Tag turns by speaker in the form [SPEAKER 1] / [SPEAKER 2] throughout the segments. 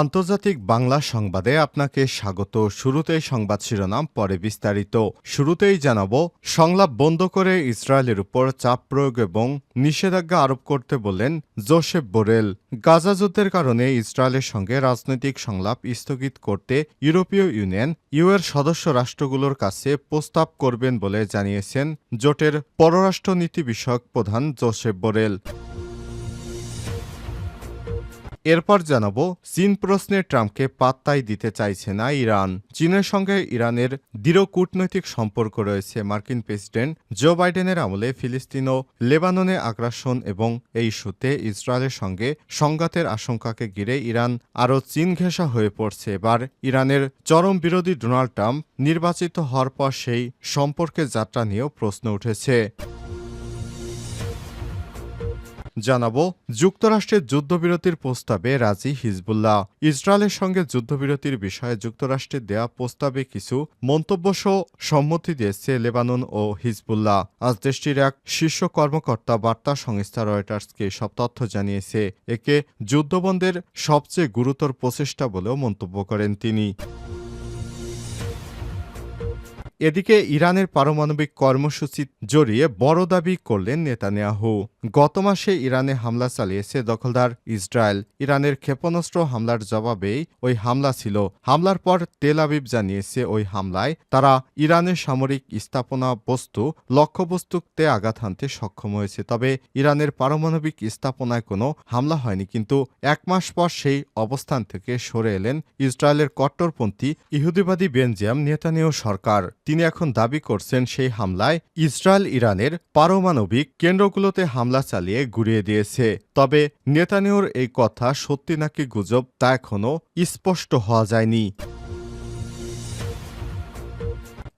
[SPEAKER 1] আন্তর্জাতিক বাংলা সংবাদে আপনাকে স্বাগত। শুরুতেই সংবাদ শিরোনাম, পরে বিস্তারিত। শুরুতেই জানাব, সংলাপ বন্ধ করে ইসরায়েলের উপর চাপ প্রয়োগ এবং নিষেধাজ্ঞা আরোপ করতে বললেন জোসেফ বোরেল। গাজা যুদ্ধের কারণে ইসরায়েলের সঙ্গে রাজনৈতিক সংলাপ স্থগিত করতে ইউরোপীয় ইউনিয়ন, ইউএর সদস্য রাষ্ট্রগুলোর কাছে প্রস্তাব করবেন বলে জানিয়েছেন জোটের পররাষ্ট্রনীতি বিষয়ক প্রধান জোসেফ বোরেল। এরপর জানাব, চীন প্রশ্নে ট্রাম্পকে পাত্তাই দিতে চাইছে না ইরান। চীনের সঙ্গে ইরানের দৃঢ় কূটনৈতিক সম্পর্ক রয়েছে মার্কিন প্রেসিডেন্ট জো বাইডেনের আমলে ফিলিস্তিন ও লেবাননে আগ্রাসন এবং এই ইস্যুতে ইসরায়েলের সঙ্গে সংঘাতের আশঙ্কাকে ঘিরে ইরান আরও চীন ঘেঁষা হয়ে পড়ছে। এবার ইরানের চরম বিরোধী ডোনাল্ড ট্রাম্প নির্বাচিত হওয়ার পর সেই সম্পর্কে যাত্রা নিয়েও প্রশ্ন উঠেছে। জানাব যুক্তরাষ্ট্রের যুদ্ধবিরতির প্রস্তাবে রাজি হিজবুল্লাহ। ইসরায়েলের সঙ্গে যুদ্ধবিরতির বিষয়ে যুক্তরাষ্ট্রের দেয়া প্রস্তাবে কিছু মন্তব্য সহ সম্মতি দিয়েছে লেবানন ও হিজবুল্লাহ। আজ দেশটির এক শীর্ষ কর্মকর্তা বার্তা সংস্থা রয়টার্সকে সব তথ্য জানিয়েছে। একে যুদ্ধবন্ধের সবচেয়ে গুরুতর প্রচেষ্টা বলেও মন্তব্য করেন তিনি। এদিকে ইরানের পারমাণবিক কর্মসূচি জড়িয়ে বড় দাবি করলেন নেতানিয়াহু। গত মাসে ইরানে হামলা চালিয়েছে দখলদার ইসরায়েল। ইরানের ক্ষেপণাস্ত্র হামলার জবাবেই ওই হামলা ছিল। হামলার পর তেল আবিব জানিয়েছে ওই হামলায় তারা ইরানের সামরিক স্থাপনা বস্তু লক্ষ্যবস্তুতে আঘাত হানতে সক্ষম হয়েছে। তবে ইরানের পারমাণবিক স্থাপনায় কোনো হামলা হয়নি, কিন্তু এক মাস পর সেই অবস্থান থেকে সরে এলেন ইসরায়েলের কট্টরপন্থী ইহুদিবাদী বেনজিয়াম নেতানিয়াহু সরকার। তিনি এখন দাবি করছেন, সেই হামলায় ইসরায়েল ইরানের পারমাণবিক কেন্দ্রগুলোতে হামলা চালিয়ে ঘুরিয়ে দিয়েছে। তবে নেতানিয়র এই কথা সত্যি নাকি গুজব তা এখনও স্পষ্ট হওয়া যায়নি।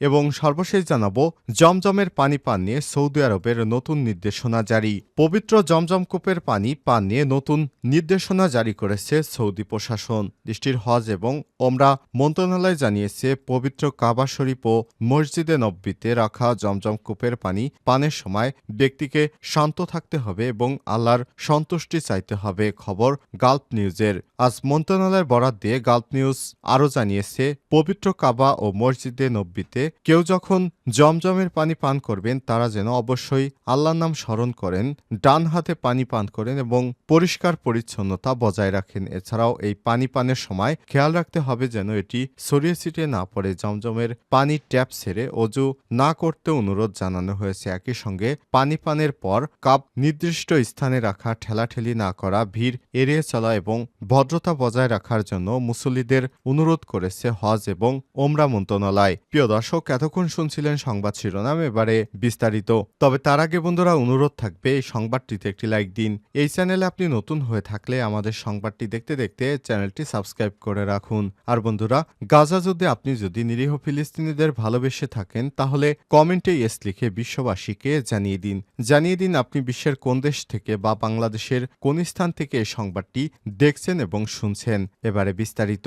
[SPEAKER 1] এবং সর্বশেষ জানাব, জমজমের পানি পান নিয়ে সৌদি আরবের নতুন নির্দেশনা জারি। পবিত্র জমজম কূপের পানি পান নিয়ে নতুন নির্দেশনা জারি করেছে সৌদি প্রশাসন। দেশটির হজ এবং ওমরা মন্ত্রণালয় জানিয়েছে, পবিত্র কাবা শরীফ ও মসজিদে নব্বীতে রাখা জমজম কূপের পানি পানের সময় ব্যক্তিকে শান্ত থাকতে হবে এবং আল্লাহর সন্তুষ্টি চাইতে হবে, খবর গাল্প নিউজের। আজ মন্ত্রণালয়ের বরাত দিয়ে গাল্প নিউজ আরও জানিয়েছে, পবিত্র কাবা ও মসজিদে নব্বীতে কেউ যখন জমজমের পানি পান করবেন, তারা যেন অবশ্যই আল্লাহর নাম স্মরণ করেন, ডান হাতে পানি পান করেন এবং পরিষ্কার পরিচ্ছন্নতা বজায় রাখেন। এছাড়াও এই পানি পানের সময় খেয়াল রাখতে হবে যেন এটি ছড়িয়ে ছিটিয়ে না পড়ে। জমজমের পানি ট্যাপ ছেড়ে অজু না করতে অনুরোধ জানানো হয়েছে। একই সঙ্গে পানি পানের পর কাপ নির্দিষ্ট স্থানে রাখা, ঠেলাঠেলি না করা, ভিড় এড়িয়ে চলা এবং ভদ্রতা বজায় রাখার জন্য মুসল্লিদের অনুরোধ করেছে হজ এবং ওমরা মন্ত্রণালয়। প্রিয় দর্শক এতক্ষণ শুনছিলেন সংবাদ শিরোনাম, এবারে বিস্তারিত। তবে তার আগে বন্ধুরা অনুরোধ থাকবে, এই সংবাদটিতে একটি লাইক দিন। এই চ্যানেলে আপনি নতুন হয়ে থাকলে আমাদের সংবাদটি দেখতে দেখতে চ্যানেলটি সাবস্ক্রাইব করে রাখুন। আর বন্ধুরা, গাজা যুদ্ধে আপনি যদি নিরীহ ফিলিস্তিনিদের ভালোবেসে থাকেন, তাহলে কমেন্টে এস লিখে বিশ্ববাসীকে জানিয়ে দিন। জানিয়ে দিন আপনি বিশ্বের কোন দেশ থেকে বা বাংলাদেশের কোন স্থান থেকে এই সংবাদটি দেখছেন এবং শুনছেন। এবারে বিস্তারিত।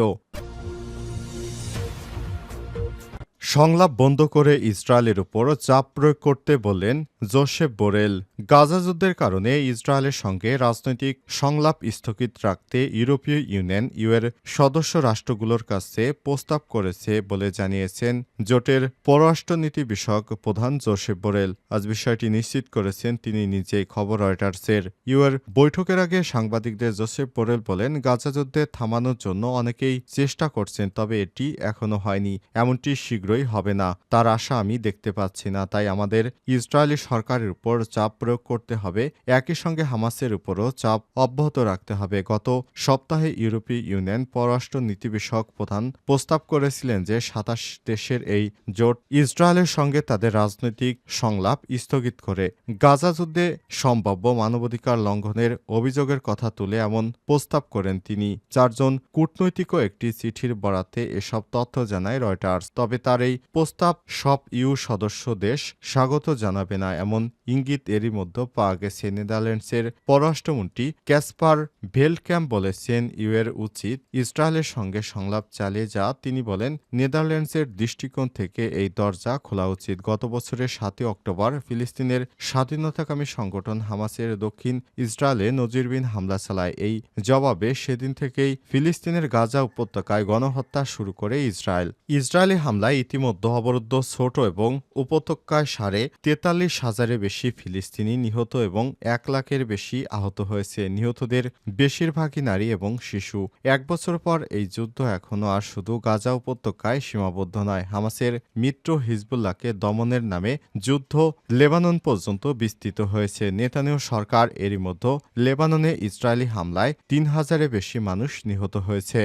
[SPEAKER 1] সংলাপ বন্ধ করে ইসরায়েলের উপর চাপ প্রয়োগ করতে বললেন জোসেফ বোরেল, গাজা যুদ্ধের কারণে ইসরায়েলের সঙ্গে রাজনৈতিক সংলাপ স্থগিত রাখতে ইউরোপীয় ইউনিয়ন ইউএর সদস্য রাষ্ট্রগুলোর কাছে প্রস্তাব করেছে বলে জানিয়েছেন জোটের পররাষ্ট্রনীতি বিষয়ক প্রধান জোসেফ বোরেল। আজ বিষয়টি নিশ্চিত করেছেন তিনি নিজেই খবর রয়টার্সের। ইউএর বৈঠকের আগে সাংবাদিকদের জোসেফ বোরেল বলেন, গাজা যুদ্ধে থামানোর জন্য অনেকেই চেষ্টা করছেন, তবে এটি এখনও হয়নি। এমনটি শীঘ্রই হবে না। তার আশা আমি দেখতে পাচ্ছি না, তাই আমাদের ইসরায়েলি সরকারের উপর চাপ প্রয়োগ করতে হবে, একই সঙ্গে হামাসের উপরও চাপ অব্যাহত রাখতে হবে। গত সপ্তাহে ইউরোপীয় ইউনিয়ন পররাষ্ট্র নীতি বিষয়ক প্রধান প্রস্তাব করেছিলেন যে সাতাশ দেশের এই জোট ইসরায়েলের সঙ্গে তাদের রাজনৈতিক সংলাপ স্থগিত করে। গাজা যুদ্ধে সম্ভাব্য মানবাধিকার লঙ্ঘনের অভিযোগের কথা তুলে এমন প্রস্তাব করেন তিনি। চারজন কূটনৈতিকও একটি চিঠির বরাতে এসব তথ্য জানায় রয়টার্স। তবে তার এই প্রস্তাব সব ইউ সদস্য দেশ স্বাগত জানাবে না এমন ইঙ্গিত এরই মধ্যে পাওয়া গেছে নেদারল্যান্ডসের পররাষ্ট্রমন্ত্রী ক্যাসপার ভেলক্যাম্প বলেছেন ইউএর উচিত ইসরায়েলের সঙ্গে সংলাপ চালিয়ে যা তিনি বলেন, নেদারল্যান্ডসের দৃষ্টিকোণ থেকে এই দরজা খোলা উচিত। গত বছরের সাতই অক্টোবর ফিলিস্তিনের স্বাধীনতাকামী সংগঠন হামাসের দক্ষিণ ইসরায়েলে নজিরবিন হামলা চালায়। এই জবাবে সেদিন থেকেই ফিলিস্তিনের গাজা উপত্যকায় গণহত্যা শুরু করে ইসরায়েল। ইসরায়েলি হামলায় ইতিমধ্যে অবরুদ্ধ ছোট এবং উপত্যকায় সাড়ে তেতাল্লিশ হাজারের বেশি ফিলিস্তিনি নিহত এবং এক লাখের বেশি আহত হয়েছে। নিহতদের বেশিরভাগই নারী এবং শিশু। এক বছর পর এই যুদ্ধ এখনও আর শুধু গাজা উপত্যকায় সীমাবদ্ধ নয়, হামাসের মিত্র হিজবুল্লাহকে দমনের নামে যুদ্ধ লেবানন পর্যন্ত বিস্তৃত হয়েছে। নেতানিয় সরকার এরই মধ্যে লেবাননে ইসরায়েলি হামলায় তিন হাজারের বেশি মানুষ নিহত হয়েছে।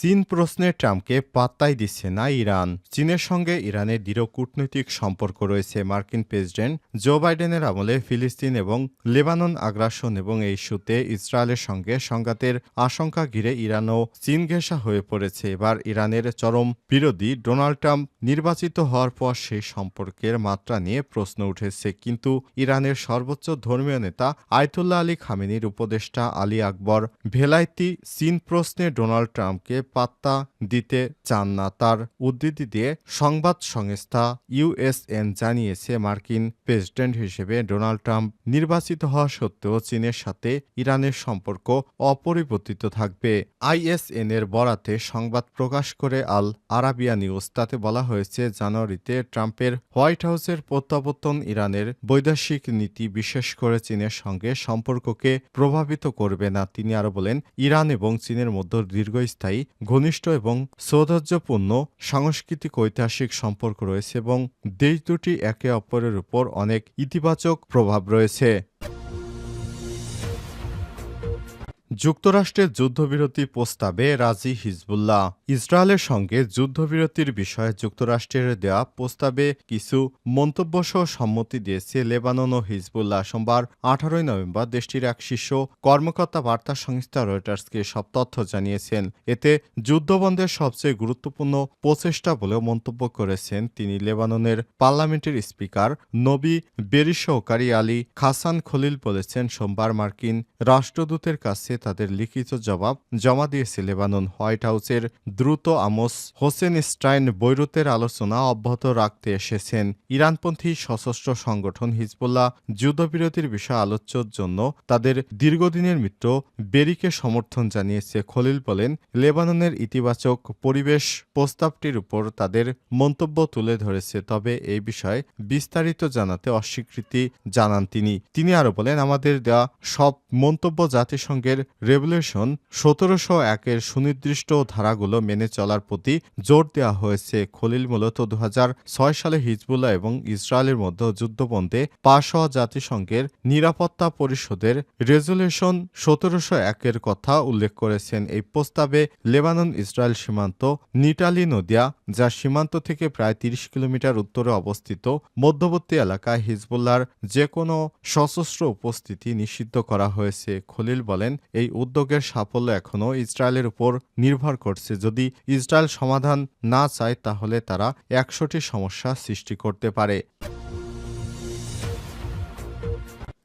[SPEAKER 1] চীন প্রশ্নে ট্রাম্পকে পাত্তাই দিচ্ছে না ইরান। চীনের সঙ্গে ইরানের দৃঢ় কূটনৈতিক সম্পর্ক রয়েছে মার্কিন প্রেসিডেন্ট জো বাইডেনের আমলে ফিলিস্তিন এবং লেবানন আগ্রাসন এবং এই ইস্যুতে ইসরায়েলের সঙ্গে সংঘাতের আশঙ্কা ঘিরে ইরানও চীন ঘেঁষা হয়ে পড়েছে। এবার ইরানের চরম বিরোধী ডোনাল্ড ট্রাম্প নির্বাচিত হওয়ার পর সেই সম্পর্কের মাত্রা নিয়ে প্রশ্ন উঠেছে। কিন্তু ইরানের সর্বোচ্চ ধর্মীয় নেতা আয়তুল্লাহ আলী খামেনির উপদেষ্টা আলী আকবর ভেলাইতি চীন প্রশ্নে ডোনাল্ড ট্রাম্পকে পাত্তা দিতে চান না। তার উদ্ধৃতি দিয়ে সংবাদ সংস্থা ইউএসএন জানিয়েছে, মার্কিন প্রেসিডেন্ট হিসেবে ডোনাল্ড ট্রাম্প নির্বাচিত হওয়া সত্ত্বেও চীনের সাথে ইরানের সম্পর্ক অপরিবর্তিত থাকবে। আইএসএন এর বরাতে সংবাদ প্রকাশ করে আল আরাবিয়া নিউজ, তাতে বলা হয়েছে, জানুয়ারিতে ট্রাম্পের হোয়াইট হাউসের প্রত্যাবর্তন ইরানের বৈদেশিক নীতি বিশেষ করে চীনের সঙ্গে সম্পর্ককে প্রভাবিত করবে না। তিনি আরও বলেন, ইরান এবং চীনের মধ্যে দীর্ঘস্থায়ী ঘনিষ্ঠ এবং সৌধর্যপূর্ণ সাংস্কৃতিক ঐতিহাসিক সম্পর্ক রয়েছে এবং দেশ দুটি একে অপরের উপর অনেক ইতিবাচক প্রভাব রয়েছে। যুক্তরাষ্ট্রের যুদ্ধবিরতি প্রস্তাবে রাজি হিজবুল্লাহ। ইসরায়েলের সঙ্গে যুদ্ধবিরতির বিষয়ে যুক্তরাষ্ট্রের দেয়া প্রস্তাবে কিছু মন্তব্যসহ সম্মতি দিয়েছে লেবানন ও হিজবুল্লাহ। সোমবার আঠারোই নভেম্বর দেশটির এক শীর্ষ কর্মকর্তা বার্তা সংস্থা রয়টার্সকে সব তথ্য জানিয়েছেন। এতে যুদ্ধবন্ধের সবচেয়ে গুরুত্বপূর্ণ প্রচেষ্টা বলেও মন্তব্য করেছেন তিনি লেবাননের পার্লামেন্টের স্পিকার নবী বেরিসহকারী আলী খাসান খলিল বলেছেন, সোমবার মার্কিন রাষ্ট্রদূতের কাছে তাদের লিখিত জবাব জমা দিয়েছে লেবানন হোয়াইট হাউসের দ্রুত আমোস হোসেন স্টাইন বৈরুতের আলোচনা অব্যাহত রাখতে এসেছেন। ইরানপন্থী সশস্ত্র সংগঠন হিজবুল্লাহ যুদ্ধবিরতির বিষয়ে আলোচ্যর জন্য তাদের দীর্ঘদিনের মিত্র বেরিকে সমর্থন জানিয়েছে। খলিল বলেন, লেবাননের ইতিবাচক পরিবেশ প্রস্তাবটির উপর তাদের মন্তব্য তুলে ধরেছে, তবে এই বিষয়ে বিস্তারিত জানাতে অস্বীকৃতি জানান তিনি। তিনি আরও বলেন, আমাদের দেওয়া সব মন্তব্য জাতিসংঘের রেভলিউশন সতেরোশো একের সুনির্দিষ্ট ধারাগুলো মেনে চলার প্রতি জোর দেওয়া হয়েছে খলিল মূলত দু হাজার ছয় সালে হিজবুল্লাহ এবং ইসরায়েলের মধ্যে যুদ্ধবন্ধে পাশ হওয়া জাতিসংঘের নিরাপত্তা পরিষদের রেজলিউশন সতেরোশো একের কথা উল্লেখ করেছেন। এই প্রস্তাবে লেবানন, ইসরায়েল সীমান্ত, নিটালি নদিয়া, যা সীমান্ত থেকে প্রায় তিরিশ কিলোমিটার উত্তরে অবস্থিত, মধ্যবর্তী এলাকায় হিজবুল্লাহর যে কোনো সশস্ত্র উপস্থিতি নিষিদ্ধ করা হয়েছে। খলিল বলেন, এই উদ্যোগের সাফল্য এখনও ইসরায়েলের উপর নির্ভর করছে। যদি ইসরায়েল সমাধান না চায়, তাহলে তারা একশোটি সমস্যা সৃষ্টি করতে পারে।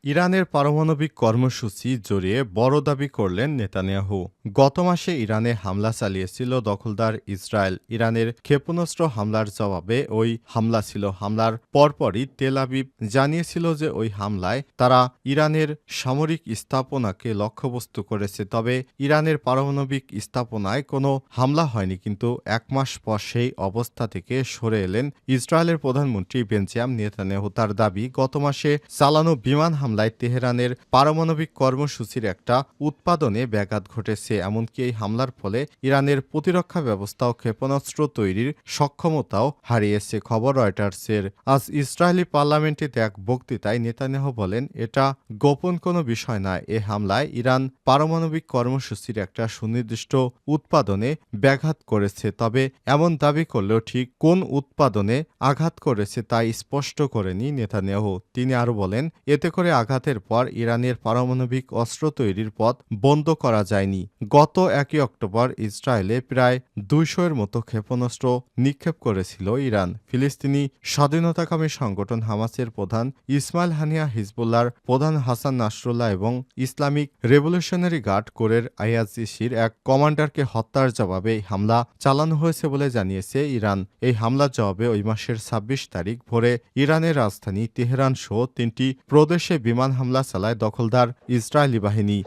[SPEAKER 1] ইরানের পারমাণবিক কর্মসূচি জড়িয়ে বড় দাবি করলেন নেতানিয়াহু। গত মাসে ইরানে হামলা চালিয়েছিল দখলদার ইসরায়েল। ইরানের ক্ষেপণাস্ত্র হামলার জবাবে ওই হামলা ছিল। হামলার পরপরই তেল আবিব জানিয়েছিল যে ওই হামলায় তারা ইরানের সামরিক স্থাপনাকে লক্ষ্যবস্তু করেছে। তবে ইরানের পারমাণবিক স্থাপনায় কোনো হামলা হয়নি, কিন্তু এক মাস পর সেই অবস্থা থেকে সরে এলেন ইসরায়েলের প্রধানমন্ত্রী বেঞ্জিয়াম নেতানিয়াহু। তার দাবি, গত মাসে চালানো বিমান হামলায় তেহরানের পারমাণবিক কর্মসূচির একটা উৎপাদনে ব্যাঘাত ঘটেছে। এমনকি এই হামলার ফলে ইরানের প্রতিরক্ষা ব্যবস্থা ও ক্ষেপণাস্ত্র তৈরির সক্ষমতাও হারিয়েছে, খবর রয়টার্সের। আজ ইসরায়েলি পার্লামেন্টে এক বক্তৃতায় নেতানেহ বলেন, এটা গোপন কোনো বিষয় নয়। এ হামলায় ইরান পারমাণবিক কর্মসূচির একটা সুনির্দিষ্ট উৎপাদনে ব্যাঘাত করেছে, তবে এমন দাবি করলেও ঠিক কোন উৎপাদনে আঘাত করেছে তা স্পষ্ট করেনি নেতানিয়াহু তিনি আরও বলেন, এতে করে আঘাতের পর ইরানের পারমাণবিক অস্ত্র তৈরির পথ বন্ধ করা যায়নি। গত একই অক্টোবর ইসরায়েলে প্রায় দুইশো এর মতো ক্ষেপণাস্ত্র নিক্ষেপ করেছিল ইরান। ফিলিস্তিনি স্বাধীনতাকামী সংগঠন হামাসের প্রধান ইসমাইল হানিয়া হিজবুল্লার প্রধান হাসান নাসরুল্লাহ এবং ইসলামিক রেভলিউশনারি গার্ড কোরের আইআরজিসির এক কমান্ডারকে হত্যার জবাবে এই হামলা চালানো হয়েছে বলে জানিয়েছে ইরান। এই হামলার জবাবে ওই মাসের ছাব্বিশ তারিখ ভোরে ইরানের রাজধানী তেহরান সহ তিনটি প্রদেশে বিমান হামলা চালায় দখলদার ইসরায়েলি বাহিনী।